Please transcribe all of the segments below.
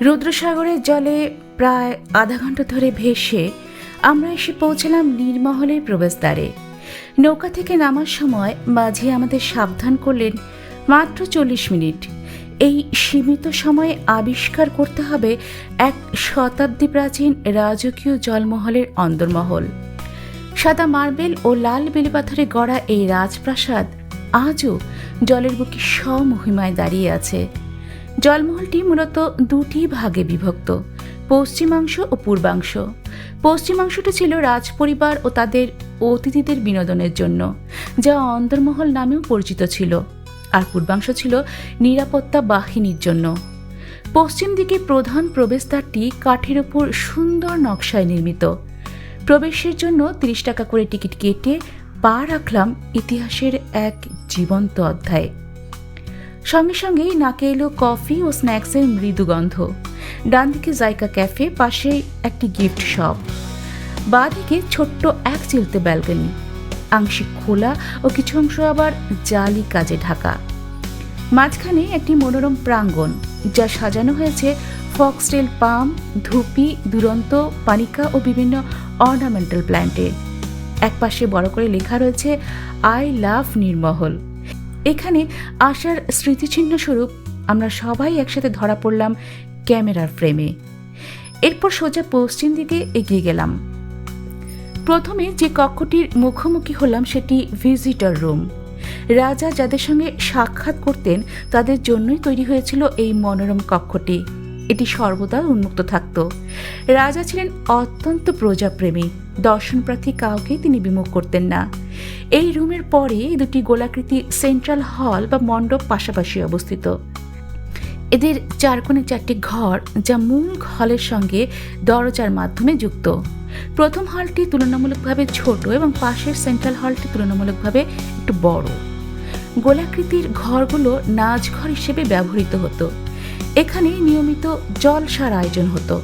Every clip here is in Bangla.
রুদ্রসাগরের জলে প্রায় আধা ঘণ্টা ধরে ভেসে আমরা এসে পৌঁছলাম নীরমহলের প্রবেশদ্বারে। নৌকা থেকে নামার সময় মাঝে আমাদের সাবধান করলেন মাত্র চল্লিশ মিনিট। এই সীমিত সময়ে আবিষ্কার করতে হবে এক শতাব্দী প্রাচীন রাজকীয় জলমহলের অন্দরমহল। সাদা মার্বেল ও লাল বেলিপাথরে গড়া এই রাজপ্রাসাদ আজও জলের বুকে স্বমহিমায় দাঁড়িয়ে আছে। জলমহলটি মূলত দুটি ভাগে বিভক্ত, পশ্চিমাংশ ও পূর্বাংশ। পশ্চিমাংশটি ছিল রাজপরিবার ও তাদের অতিথিদের বিনোদনের জন্য, যা অন্দরমহল নামেও পরিচিত ছিল, আর পূর্বাংশ ছিল নিরাপত্তা বাহিনীর জন্য। পশ্চিম দিকে প্রধান প্রবেশদ্বারটি কাঠের ওপর সুন্দর নকশায় নির্মিত। প্রবেশের জন্য তিরিশ টাকা করে টিকিট কেটে পা রাখলাম ইতিহাসের এক জীবন্ত অধ্যায়। সঙ্গে সঙ্গেই নাকে এলো কফি ও স্ন্যাক্সের মৃদু গন্ধ। ডান দিকে জায়কা ক্যাফে, পাশে একটি গিফট শপ। বাঁ দিকে ছোট্ট এক চিলতে ব্যালকনি। আংশিক খোলা ও কিছু অংশ আবার জালি কাজে ঢাকা। মাঝখানে একটি মনোরম প্রাঙ্গণ, যা সাজানো হয়েছে ফক্সটেল পাম, ধুপি, দুরন্ত, পানিকা ও বিভিন্ন অর্নামেন্টাল প্ল্যান্টে। একপাশে বড় করে লেখা রয়েছে, আই লাভ নির্মহল। এখানে আসার স্মৃতিচিহ্ন স্বরূপ আমরা সবাই একসাথে ধরা পড়লাম ক্যামেরার ফ্রেমে। এরপর সোজা পশ্চিম দিকে এগিয়ে গেলাম। প্রথমে যে কক্ষটির মুখোমুখি হলাম সেটি ভিজিটর রুম রাজা যাদের সঙ্গে সাক্ষাৎ করতেন তাদের জন্যই তৈরি হয়েছিল এই মনোরম কক্ষটি। এটি সর্বদা উন্মুক্ত থাকত। রাজা ছিলেন অত্যন্ত প্রজাপ্রেমী। দর্শনপ্রার্থী কাউকে তিনি বিমুখ করতেন না। এই রুমের পরে দুটি গোলাকৃতি সেন্ট্রাল হল বা মণ্ডপ পাশাপাশি অবস্থিত। এদের চারকোণে চারটি ঘর যা মূল হলের সঙ্গে দরজার মাধ্যমে যুক্ত। প্রথম হলটি তুলনামূলকভাবে ছোট এবং পাশের সেন্ট্রাল হলটি তুলনামূলকভাবে একটু বড়। গোলাকৃতির ঘরগুলো নাচঘর হিসেবে ব্যবহৃত হতো। এখানে নিয়মিত জলসার আয়োজন হতো।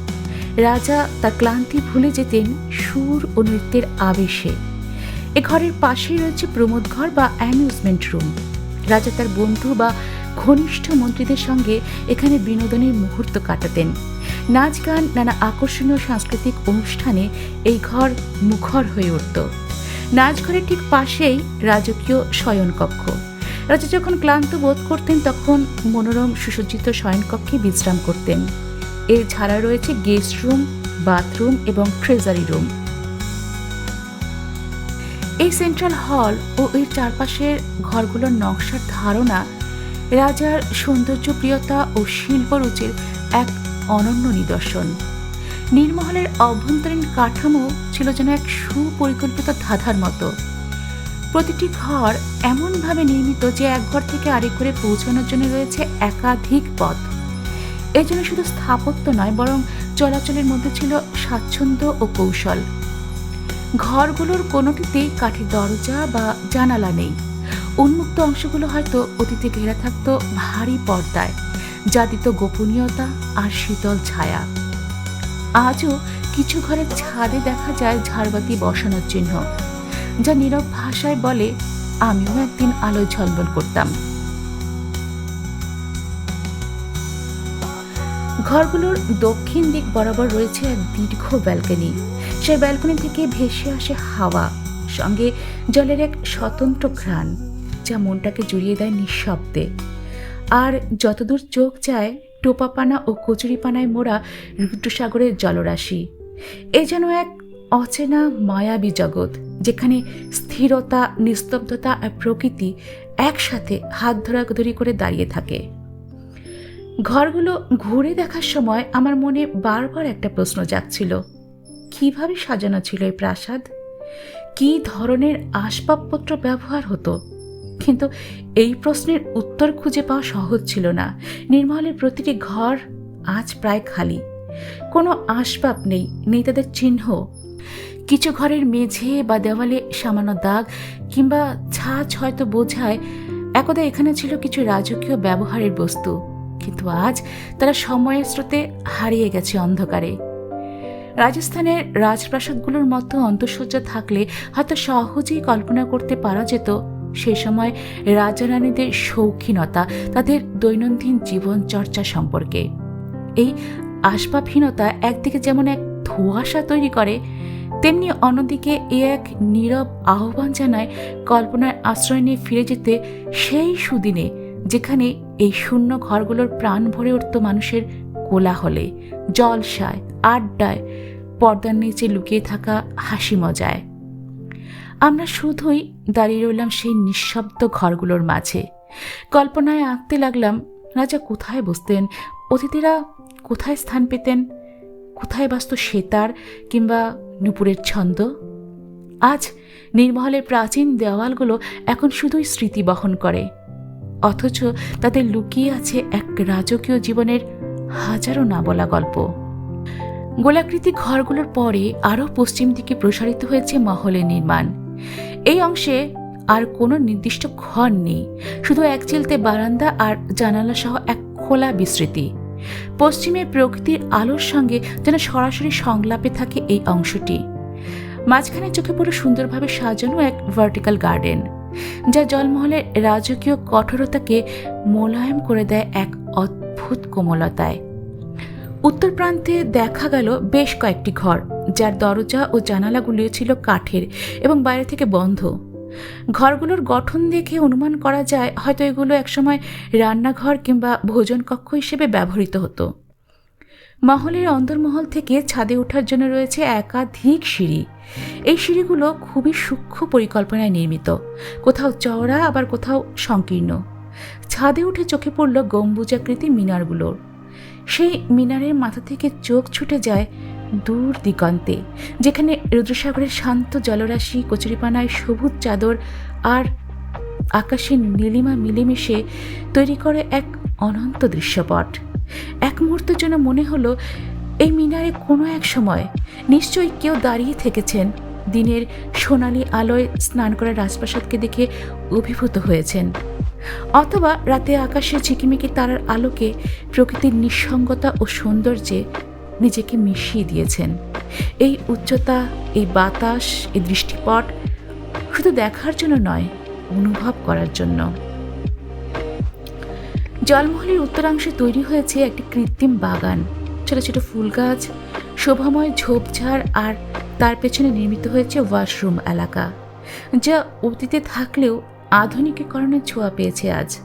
রাজা তার ক্লান্তি ভুলে যেতেন সুর ও নৃত্যের আবেশে। এ ঘরের পাশেই রয়েছে প্রমোদ ঘর বা অ্যামিউজমেন্ট রুম রাজা তার বন্ধু বা ঘনিষ্ঠ মন্ত্রীদের সঙ্গে এখানে বিনোদনের মুহূর্ত কাটাতেন। নাচ গান, নানা আকর্ষণীয় সাংস্কৃতিক অনুষ্ঠানে এই ঘর মুখর হয়ে উঠত। নাচঘরের ঠিক পাশেই রাজকীয় শয়নকক্ষ। রাজা যখন ক্লান্ত বোধ করতেন, তখন মনোরম সুসজ্জিত শয়নকক্ষে বিশ্রাম করতেন। এর ছাড়া রয়েছে গেস্ট রুম, বাথরুম এবং ট্রেজারি রুম। এই সেন্ট্রাল হল ও এর চারপাশের ঘরগুলোর নকশার ধারণা রাজার সৌন্দর্যপ্রিয়তা ও শিল্পরুচির এক অনন্য নিদর্শন। নীরমহলের অভ্যন্তরীণ কাঠামো ছিল যেন এক সুপরিকল্পিত ধাঁধার মতো। প্রতিটি ঘর এমনভাবে নির্মিত যে এক ঘর থেকে আরেক ঘরে পৌঁছানোর জন্য রয়েছে একাধিক পথ। এর জন্য শুধু স্থাপত্য নয়, বরং চলাচলের মধ্যে ছিল স্বাচ্ছন্দ্য ও কৌশল। ঘরগুলোর কোনোটিতেই কাঠের দরজা বা জানালা নেই। উন্মুক্ত অংশগুলো হয়তো অতীতে ঘেরা থাকতো ভারী পর্দায় যা দিত গোপনীয়তা আর শীতল ছায়া। আজও কিছু ঘরের ছাদে দেখা যায় ঝাড়বাতি বসানোর চিহ্ন, যা নীরব ভাষায় বলে, আমিও একদিন আলোয় ঝলমল করতাম। ঘরগুলোর দক্ষিণ দিক বরাবর রয়েছে এক দীর্ঘ ব্যালকনি। সেই ব্যালকনি থেকে ভেসে আসে হাওয়া, সঙ্গে জলের এক স্বতন্ত্র ঘ্রাণ, যা মনটাকে জুড়িয়ে দেয় নিঃশব্দে। আর যতদূর চোখ যায়, টোপাপানা ও কচুরিপানায় মোড়া রুদ্রসাগরের জলরাশি। এ যেন এক অচেনা মায়াবী জগৎ, যেখানে স্থিরতা, নিস্তব্ধতা আর প্রকৃতি একসাথে হাত ধরাধরি করে দাঁড়িয়ে থাকে। ঘরগুলো ঘুরে দেখার সময় আমার মনে বারবার একটা প্রশ্ন জাগছিল। কীভাবে সাজানো ছিল এই প্রাসাদ? কী ধরনের আসবাবপত্র ব্যবহার হতো? কিন্তু এই প্রশ্নের উত্তর খুঁজে পাওয়া সহজ ছিল না। নির্মলের প্রতিটি ঘর আজ প্রায় খালি। কোনো আসবাব নেই নেই তাদের চিহ্ন। কিছু ঘরের মেঝে বা দেওয়ালে সামান্য দাগ কিংবা ছাঁচ হয়তো বোঝায়, একদা এখানে ছিল কিছু রাজকীয় ব্যবহারের বস্তু। কিন্তু আজ তারা সময়ের স্রোতে হারিয়ে গেছে অন্ধকারে। রাজস্থানের রাজপ্রাসাদগুলোর মতো অন্তঃসজ্জা থাকলে হয়তো সহজেই কল্পনা করতে পারা যেত সে সময় রাজা রানীদের শৌখিনতা, তাদের দৈনন্দিন জীবনচর্চা সম্পর্কে। এই আসবাবহীনতা একদিকে যেমন এক ধোঁয়াশা তৈরি করে, তেমনি অন্যদিকে এ এক নীরব আহ্বান জানায় কল্পনার আশ্রয় নিয়ে ফিরে যেতে সেই সুদিনে যেখানে এই শূন্য ঘরগুলোর প্রাণ ভরে উঠত মানুষের কোলাহলে, জলসায়, আড্ডায়, পর্দার নিচে লুকিয়ে থাকা হাসি মজায়। আমরা শুধুই দাঁড়িয়ে রইলাম সেই নিঃশব্দ ঘরগুলোর মাঝে। কল্পনায় আঁকতে লাগলাম, রাজা কোথায় বসতেন, অতিথিরা কোথায় স্থান পেতেন, কোথায় বাস্ত সেতার কিংবা নুপুরের ছন্দ? আজ নির্মহলের প্রাচীন দেওয়ালগুলো এখন শুধুই স্মৃতি বহন করে। অথচ তাদের লুকিয়ে আছে এক রাজকীয় জীবনের হাজারো না বলা গল্প। গোলাকৃতি ঘরগুলোর পরে আরও পশ্চিম দিকে প্রসারিত হয়েছে মহলের নির্মাণ। এই অংশে আর কোনো নির্দিষ্ট ঘর নেই, শুধু এক চিলতে বারান্দা আর জানালা সহ এক খোলা বিস্তৃতি। পশ্চিমে প্রকৃতির আলোর সঙ্গে যেন সরাসরি সংলাপে থাকে এই অংশটি। মাঝখানে চোখে পুরো সুন্দরভাবে সাজানো এক ভার্টিক্যাল গার্ডেন যা জলমহলের রাজকীয় কঠোরতাকে মোলায়েম করে দেয় এক অদ্ভুত কোমলতায়। উত্তর প্রান্তে দেখা গেল বেশ কয়েকটি ঘর, যার দরজা ও জানালাগুলিও ছিল কাঠের এবং বাইরে থেকে বন্ধ। ঘরগুলোর গঠন দেখে অনুমান করা যায় হয়তো এগুলো একসময় রান্নাঘর কিংবা ভোজন কক্ষ হিসেবে ব্যবহৃত হতো। মহলের অন্দরমহল থেকে ছাদে ওঠার জন্য রয়েছে একাধিক সিঁড়ি। এই সিঁড়িগুলো খুবই সূক্ষ্ম পরিকল্পনায় নির্মিত। কোথাও চওড়া, আবার কোথাও সংকীর্ণ। ছাদে উঠে চোখে পড়ল গম্বুজাকৃতি মিনারগুলোর। সেই মিনারের মাথা থেকে চোখ ছুটে যায় দূর দিগন্তে, যেখানে রুদ্রসাগরের শান্ত জলরাশি, কচুরিপানায় সবুজ চাদর আর আকাশের নীলিমা মিলেমিশে তৈরি করে এক অনন্ত দৃশ্যপট। এক মুহূর্তের জন্য মনে হলো, এই মিনারে কোনো এক সময় নিশ্চয়ই কেউ দাঁড়িয়ে থেকেছেন। দিনের সোনালি আলোয় স্নান করা রাজপ্রাসাদকে দেখে অভিভূত হয়েছেন। অথবা রাতে আকাশে ঝিকিমিকি তারার আলোকে প্রকৃতির নিঃসঙ্গতা ও সৌন্দর্যে নিজেকে মিশিয়ে দিয়েছেন। এই উচ্চতা, এই বাতাস, এই দৃষ্টিপট শুধু দেখার জন্য নয়, অনুভব করার জন্য। জলমহলের উত্তরাংশে তৈরি হয়েছে একটি কৃত্রিম বাগান। ছোট ছোট ফুল গাছ, শোভাময় ঝোপঝাড় আর তার পেছনে নির্মিত হয়েছে ওয়াশরুম এলাকা, যা অতীতে থাকলেও আধুনিকীকরণের ছোঁয়া পেয়েছে আজ।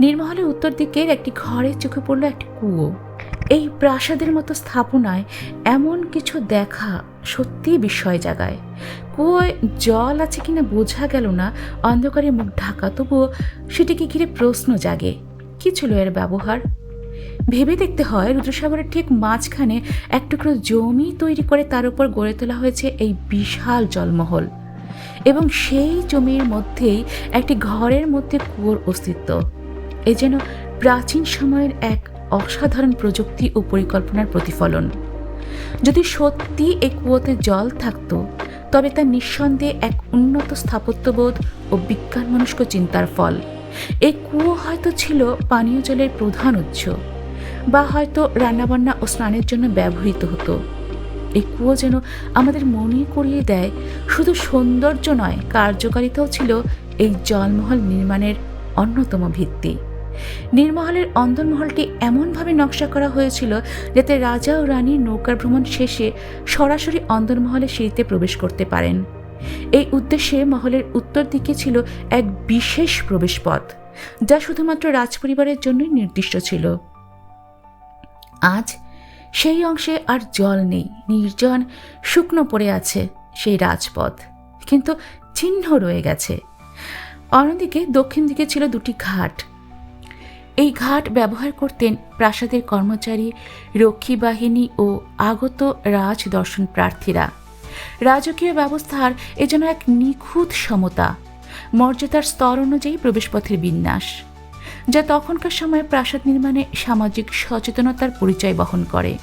নির্মহলের উত্তর দিকের একটি ঘরে চোখে পড়ল একটি কুয়ো। এই প্রাসাদের মতো স্থাপনায় এমন কিছু দেখা সত্যিই বিস্ময় জাগায়। কুয়োয় জল আছে কিনা বোঝা গেল না, অন্ধকারে মুখ ঢাকা, তবুও সেটিকে ঘিরে প্রশ্ন জাগে। কি ছিল এর ব্যবহার? ভেবে দেখতে হয় রুদ্রসাগরের ঠিক মাঝখানে এক টুকরো জমি তৈরি করে তার উপর গড়ে তোলা হয়েছে এই বিশাল জলমহল এবং সেই জমির মধ্যেই একটি ঘরের মধ্যে কুয়োর অস্তিত্ব। এ যেন প্রাচীন সময়ের এক অসাধারণ প্রযুক্তি ও পরিকল্পনার প্রতিফলন। যদি সত্যি এই কুয়োতে জল থাকতো, তবে তা নিঃসন্দেহে এক উন্নত স্থাপত্যবোধ ও বিজ্ঞান মনস্ক চিন্তার ফল। এই কুয়ো হয়তো ছিল পানীয় জলের প্রধান উৎস, বা হয়তো রান্নাবান্না ও স্নানের জন্য ব্যবহৃত হতো। এই কুয়ো যেন আমাদের মনে করিয়ে দেয়, শুধু সৌন্দর্য নয়, কার্যকারিতাও ছিল এই জলমহল নির্মাণের অন্যতম ভিত্তি। নির্মহলের অন্দরমহলটি এমনভাবে নকশা করা হয়েছিল যাতে রাজা ও রানীর নৌকার ভ্রমণ শেষে সরাসরি অন্দরমহলে সিঁড়িতে প্রবেশ করতে পারেন। এই উদ্দেশ্যে মহলের উত্তর দিকে ছিল এক বিশেষ প্রবেশপথ, যা শুধুমাত্র রাজপরিবারের জন্যই নির্দিষ্ট ছিল। আজ সেই অংশে আর জল নেই, নির্জন, শুকনো পড়ে আছে সেই রাজপথ, কিন্তু চিহ্ন রয়ে গেছে। অন্যদিকে দক্ষিণ দিকে ছিল দুটি ঘাট। এই ঘাট ব্যবহার করতেন প্রাসাদের কর্মচারী রক্ষী বাহিনী ও আগত রাজ দর্শন প্রার্থীরা। রাজকীয় ব্যবস্থার এ যেন এক নিখুঁত সমতা, মর্যাদার স্তর অনুযায়ী প্রবেশপথের বিন্যাস, যা তখনকার সময়ে প্রাসাদ নির্মাণে সামাজিক সচেতনতার পরিচয় বহন করে।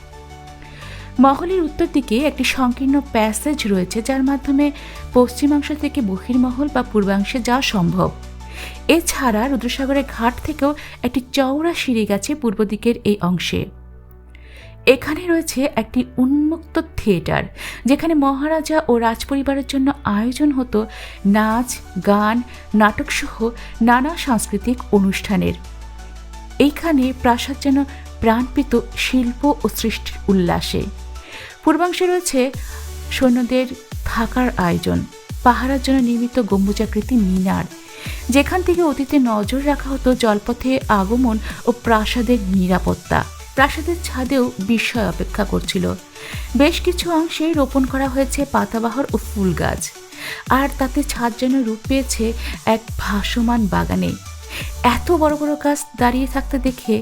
মহলের উত্তর দিকে একটি সংকীর্ণ প্যাসেজ রয়েছে, যার মাধ্যমে পশ্চিমাংশ থেকে বহির্মহল বা পূর্বাংশে যাওয়া সম্ভব। এছাড়া রুদ্রসাগরের ঘাট থেকেও একটি চওড়া সিঁড়ি গেছে পূর্ব দিকের এই অংশে। এখানে রয়েছে একটি উন্মুক্ত থিয়েটার, যেখানে মহারাজা ও রাজপরিবারের জন্য আয়োজন হতো নাচ, গান, নাটকসহ নানা সাংস্কৃতিক অনুষ্ঠানের। এইখানে প্রাসাদ যেন প্রাণপিত শিল্প ও সৃষ্টির উল্লাসে। পূর্বাংশে রয়েছে সৈন্যদের থাকার আয়োজন, পাহারার জন্য নির্মিত গম্বুজাকৃতি মিনার, যেখান থেকে অতীতে নজর রাখা হতো জলপথে আগমন ও প্রাসাদের নিরাপত্তা। প্রাসাদের ছাদেও বিস্ময় অপেক্ষা করছিল। বেশ কিছু অংশে রোপণ করা হয়েছে পাতাবাহর ও ফুল গাছ। আর তাতে ছাদ যেন রূপ পেয়েছে এক ভাসমান বাগানে। এত বড় বড় গাছ দাঁড়িয়ে থাকতে দেখে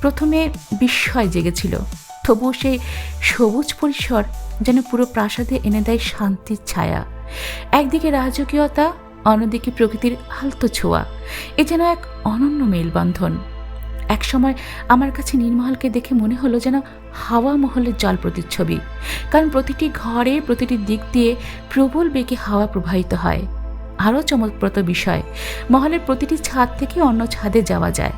প্রথমে বিস্ময় জেগেছিল। তবুও সেই সবুজ পরিসর যেন পুরো প্রাসাদে এনে দেয় শান্তির ছায়া। একদিকে রাজকীয়তা, অন্যদিকে প্রকৃতির আলতো ছোঁয়া। এ যেন এক অনন্য মেলবন্ধন। একসময় আমার কাছে নীলমহলকে দেখে মনে হলো যেন হাওয়া মহলের জল প্রতিচ্ছবি। কারণ প্রতিটি ঘরে, প্রতিটি দিক দিয়ে প্রবল বেগে হাওয়া প্রবাহিত হয়। আরও চমকপ্রদ বিষয়, মহলের প্রতিটি ছাদ থেকে অন্য ছাদে যাওয়া যায়।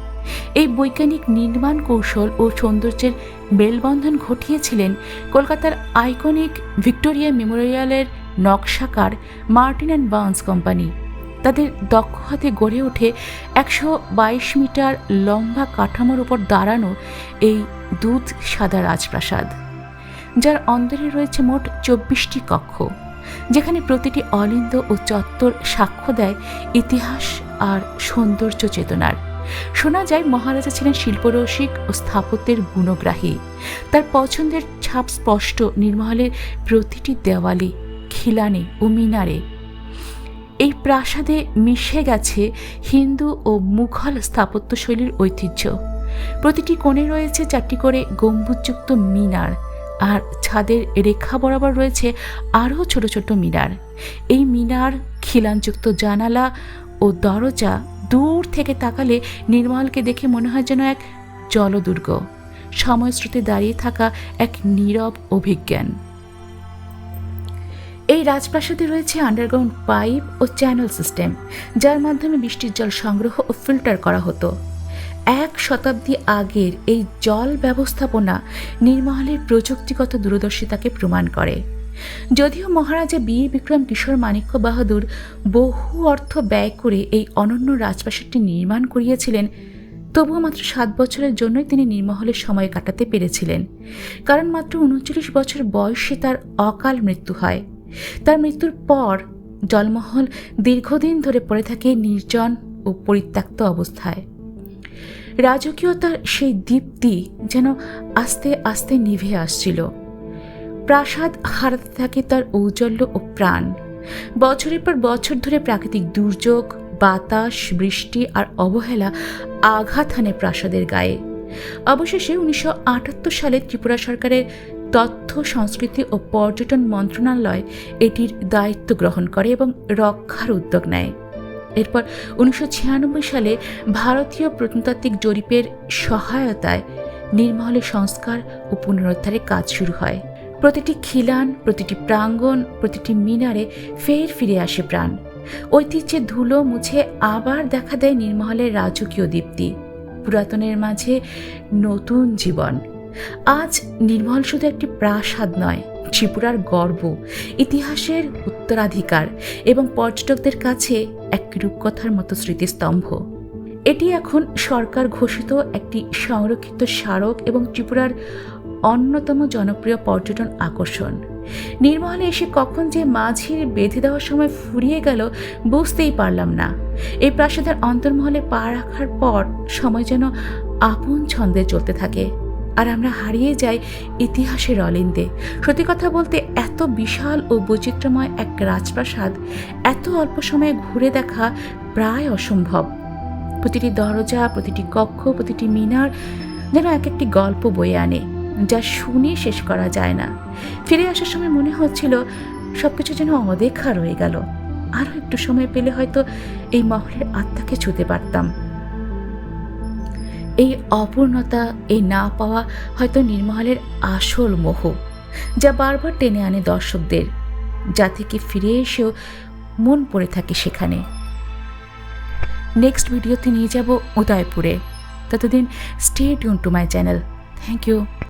এই বৈজ্ঞানিক নির্মাণ কৌশল ও সৌন্দর্যের মেলবন্ধন ঘটিয়েছিলেন কলকাতার আইকনিক ভিক্টোরিয়া মেমোরিয়ালের নকশাকার মার্টিন অ্যান্ড বার্নস কোম্পানি। তাদের দক্ষ হাতে গড়ে ওঠে একশো বাইশ মিটার লম্বা কাঠামোর উপর দাঁড়ানো এই দুধ সাদা রাজপ্রাসাদ, যার অন্দরে রয়েছে মোট চব্বিশটি কক্ষ, যেখানে প্রতিটি অলিন্দ ও চত্বর সাক্ষ্য দেয় ইতিহাস আর সৌন্দর্য চেতনার। শোনা যায় মহারাজা ছিলেন শিল্পরসিক ও স্থাপত্যের গুণগ্রাহী। তার পছন্দের ছাপ স্পষ্ট নির্মহলের প্রতিটি দেওয়ালে, খিলানে ও মিনারে এই প্রাসাদে মিশে গেছে হিন্দু ও মুঘল স্থাপত্যশৈলীর ঐতিহ্য। প্রতিটি কোণে রয়েছে চারটি করে গম্বুজযুক্ত মিনার, আর ছাদের রেখা বরাবর রয়েছে আরও ছোট ছোট মিনার। এই মিনার, খিলানযুক্ত জানালা ও দরজা দূর থেকে তাকালে নির্মলকে দেখে মনে হয় যেন এক জলদুর্গ। সময়স্রোতে দাঁড়িয়ে থাকা এক নীরব অভিজ্ঞান। এই রাজপ্রাসাদে রয়েছে আন্ডারগ্রাউন্ড পাইপ ও চ্যানেল সিস্টেম যার মাধ্যমে বৃষ্টির জল সংগ্রহ ও ফিল্টার করা হতো। এক শতাব্দী আগের এই জল ব্যবস্থাপনা নির্মহলের প্রযুক্তিগত দূরদর্শিতাকে প্রমাণ করে। যদিও মহারাজা বীর বিক্রম কিশোর মাণিক্য বাহাদুর বহু অর্থ ব্যয় করে এই অনন্য রাজপ্রাসাদটি নির্মাণ করিয়েছিলেন, তবুও মাত্র সাত বছরের জন্যই তিনি নির্মহলের সময় কাটাতে পেরেছিলেন। কারণ মাত্র উনচল্লিশ বছর বয়সে তার অকাল মৃত্যু হয়। তার মৃত্যুর পর জলমহল দীর্ঘদিন ধরে পড়ে থাকে নির্জন ও পরিত্যক্ত অবস্থায়। রাজকীয়তার সেই দীপ্তি যেন আস্তে আস্তে নিভে আসছিল। প্রাসাদ হারাতে থাকে তার ঔজ্জ্বল্য ও প্রাণ। বছরের পর বছর ধরে প্রাকৃতিক দুর্যোগ, বাতাস, বৃষ্টি আর অবহেলা আঘাত হানে প্রাসাদের গায়ে। অবশেষে উনিশশো আটাত্তর সালে ত্রিপুরা সরকারের তথ্য, সংস্কৃতি ও পর্যটন মন্ত্রণালয় এটির দায়িত্ব গ্রহণ করে এবং রক্ষার উদ্যোগ নেয়। এরপর উনিশশো ছিয়ানব্বই সালে ভারতীয় প্রত্নতাত্ত্বিক জরিপের সহায়তায় নির্মহলের সংস্কার ও পুনরুদ্ধারের কাজ শুরু হয়। প্রতিটি খিলান, প্রতিটি প্রাঙ্গণ, প্রতিটি মিনারে ফের ফিরে আসে প্রাণ। ঐতিহ্যের ধুলো মুছে আবার দেখা দেয় নির্মহলের রাজকীয় দীপ্তি। পুরাতনের মাঝে নতুন জীবন। আজ নির্মল শুধু একটি প্রাসাদ নয়, ত্রিপুরার গর্ব, ইতিহাসের উত্তরাধিকার এবং পর্যটকদের কাছে এক রূপকথার মতো স্মৃতিস্তম্ভ। এটি এখন সরকার ঘোষিত একটি সংরক্ষিত স্মারক এবং ত্রিপুরার অন্যতম জনপ্রিয় পর্যটন আকর্ষণ। নির্মহলে এসে কখন যে মাঝির বেঁধে দেওয়ার সময় ফুরিয়ে গেল বুঝতেই পারলাম না। এই প্রাসাদের অন্তর্মহলে পা রাখার পর সময় যেন আপন ছন্দে চলতে থাকে। আর আমরা হারিয়ে যাই ইতিহাসের অলিন্দে। সত্যি কথা বলতে এত বিশাল ও বৈচিত্র্যময় এক রাজপ্রাসাদ, এত অল্প সময়ে ঘুরে দেখা প্রায় অসম্ভব। প্রতিটি দরজা, প্রতিটি কক্ষ, প্রতিটি মিনার যেন এক একটি গল্প বয়ে আনে, যা শুনে শেষ করা যায় না। ফিরে আসার সময় মনে হচ্ছিল সব কিছু যেন অদেখা রয়ে গেল। আরও একটু সময় পেলে হয়তো এই মহলের আত্মাকে ছুতে পারতাম। এই অপূর্ণতা, এই না পাওয়া হয়তো নির্মহলের আসল মোহ, যা বারবার টেনে আনে দর্শকদের, যা থেকে ফিরে এসেও মন পড়ে থাকে সেখানে। নেক্সট ভিডিওতে নিয়ে যাব উদয়পুরে। ততদিন stay tune to my channel thank you